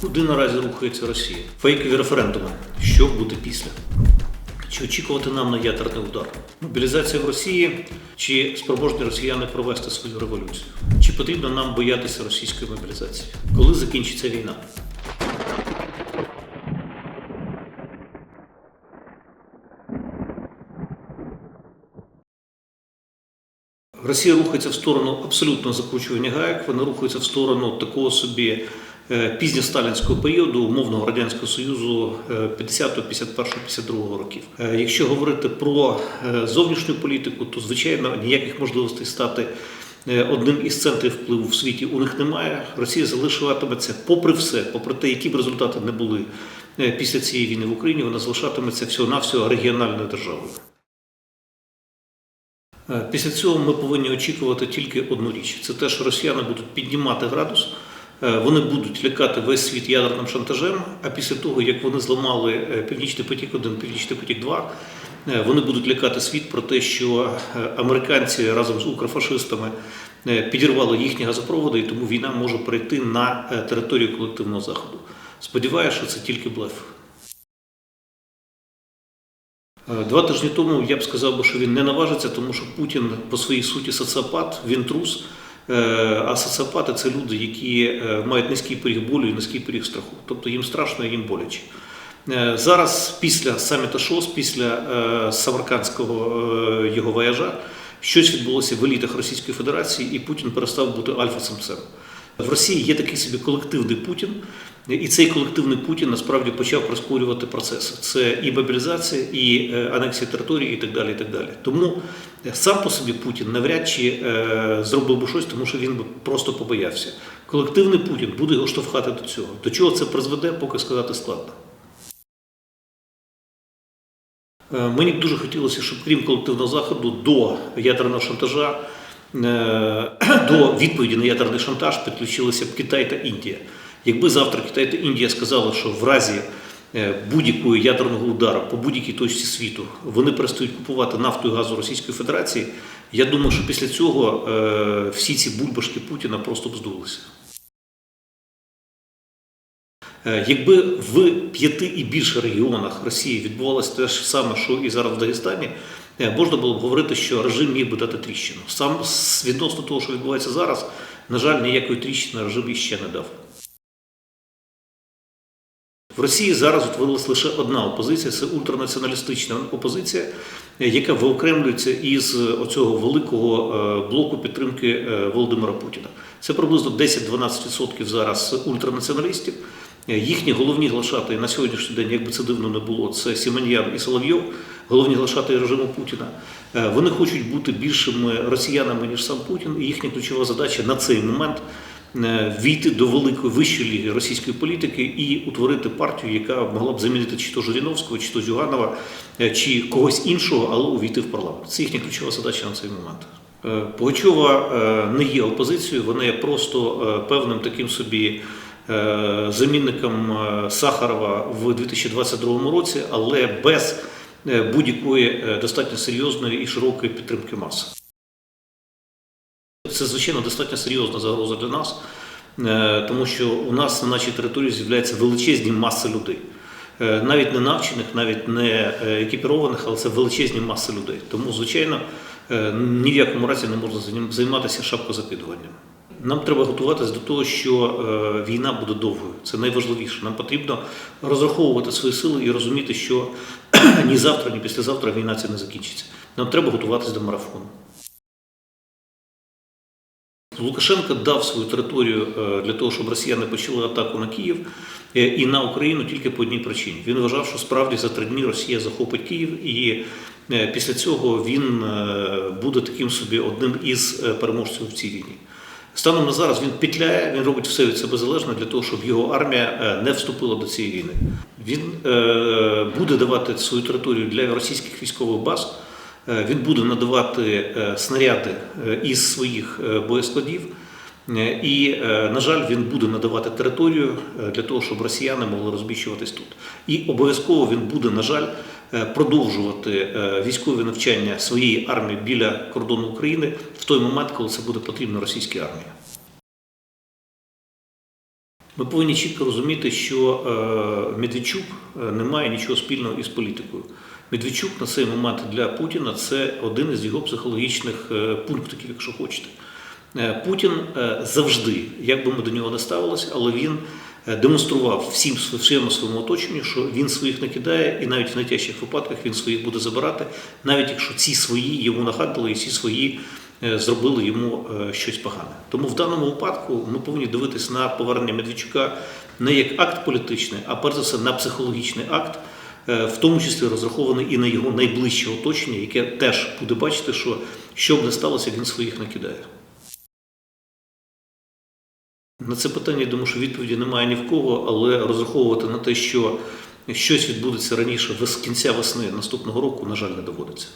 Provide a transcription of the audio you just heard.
Куди наразі рухається Росія? Фейкові референдуми. Що буде після? Чи очікувати нам на ядерний удар? Мобілізація в Росії чи спроможні росіяни провести свою революцію? Чи потрібно нам боятися російської мобілізації? Коли закінчиться війна? Росія рухається в сторону абсолютного закручування гаек, вона рухається в сторону такого собі пізньосталінського періоду умовного радянського союзу е, 50, 51, 52 років. Е, Якщо говорити про е, зовнішню політику, то звичайно ніяких можливостей стати е, одним із центрів впливу в світі у них немає. Росія залишатиметься, попри все, попри те, які б результати не були е, після цієї війни в Україні, вона залишатиметься всього-навсього регіональною державою. Е, Після цього ми повинні очікувати тільки одну річ: це те, що росіяни будуть піднімати градус, е, вони будуть лякати весь світ ядерним шантажем. А після того, як вони зламали е, Північний потік 1 Північний потік 2 е, вони будуть лякати світ про те, що е, американці разом з укрофашистами е, підірвали їхні газопроводи, і тому війна може перейти на е, територію колективного заходу. Сподіваюся, що це тільки блеф. Е, Два тижні тому я б сказав, що він не наважиться, тому що Путін по своїй суті соціопат, він трус. Е, А соціопати це люди, які е, мають низький поріг болю і низький поріг страху. Тобто їм страшно, їм боляче. Е, Зараз, після саміта ШОС, після Самаркандського його вояжа, щось відбулося в елітах Російської Федерації, і Путін перестав бути альфа-самцем. В Росії є такий собі колективний Путін, і цей колективний Путін насправді почав прискорювати процеси. Це і мобілізація, і е, анексія території, і так далі. І так далі. Тому е, сам по собі Путін навряд чи е, зробив би щось, тому що він би просто побоявся. Колективний Путін буде його штовхати до цього. До чого це призведе, поки сказати складно. Мені дуже хотілося, щоб крім колективного заходу до ядерного шантажа, до відповіді на ядерний шантаж підключилися б Китай та Індія. Якби завтра Китай та Індія сказали, що в разі е, будь-якого ядерного удару по будь-якій точці світу вони перестають купувати нафту і газу Російської Федерації, я думаю, що після цього е, всі ці бульбашки Путіна просто б здулися. Е, Якби в п'яти і більше регіонах Росії відбувалося те ж саме, що і зараз в Дагестані, е, можна було б говорити, що режим міг би дати тріщину. Сам відносно того, що відбувається зараз, на жаль, ніякої тріщини режим іще не дав. В Росії зараз утворилась лише одна опозиція це ультранаціоналістична опозиція, е, яка виокремлюється із оцього великого блоку підтримки Володимира Путіна. Це приблизно 10-12% зараз ультранаціоналістів. Е, Їхні головні глашати на сьогоднішній день, як би це дивно не було, це Сімоньян і Соловйов, головні глашати режиму Путіна. Е, Вони хочуть бути більшими росіянами, ніж сам Путін, і їхня ключова задача на цей момент е, війти до великої вищої ліги російської політики і утворити партію, яка могла б замінити чи то Жириновського, чи то Зюганова, чи когось іншого, але увійти в парламент. Це їхня ключова задача на цей момент. Пугачова не є опозицією, вона є просто певним таким собі замінником е, Сахарова в 2022 році, але без е, будь-якої е, достатньо серйозної і широкої підтримки мас. Це, звичайно, достатньо серйозна загроза для нас, е, тому що у нас на нашій території з'являються величезні маси людей. Е, Навіть не навчених, навіть не е, екіпірованих, але це величезні маси людей. Тому, звичайно, е, ні в якому разі не можна займатися шапкозакидуванням. Нам треба готуватися до того, що е, війна буде довгою. Це найважливіше. Нам потрібно розраховувати свої сили і розуміти, що ні завтра, ні післязавтра війна ця не закінчиться. Нам треба готуватися до марафону. Лукашенко дав свою територію е, для того, щоб росіяни почали атаку на Київ е, і на Україну тільки по одній причині. Він вважав, що справді за три дні Росія захопить Київ, і після цього він буде таким собі одним із переможців в цій війні. Станом на зараз він петляє, він робить все від себе залежно для того, щоб його армія е, не вступила до цієї війни. Він е, буде давати свою територію для російських військових баз. Е, Він буде надавати снаряди із своїх боєскладів. Е, І, е, на жаль, він буде надавати територію е, для того, щоб росіяни могли розміщуватись тут. І обов'язково він буде, на жаль, продовжувати військові навчання своєї армії біля кордону України в той момент, коли це буде потрібно російській армії. Ми повинні чітко розуміти, що Медведчук не має нічого спільного із політикою. Медведчук на цей момент для Путіна це один із його психологічних пунктів, якщо хочете. Е, Путін е, завжди, як би ми до нього не ставилися, але він е, демонстрував всім св- всьому своєму оточенню, що він своїх не кидає, і навіть в найтяжчих випадках він своїх буде забирати, навіть якщо ці свої йому нагадали і ці свої зробили йому щось погане. Тому в даному випадку ми повинні дивитися на повернення Медведчука не як акт політичний, а перш за все на психологічний акт. В тому числі розрахований і на його найближче оточення, яке теж буде бачити, що що б не сталося, він своїх не кидає. На це питання, я думаю, що відповіді немає ні в кого, але розраховувати на те, що щось відбудеться раніше, з кінця весни наступного року, на жаль, не доводиться.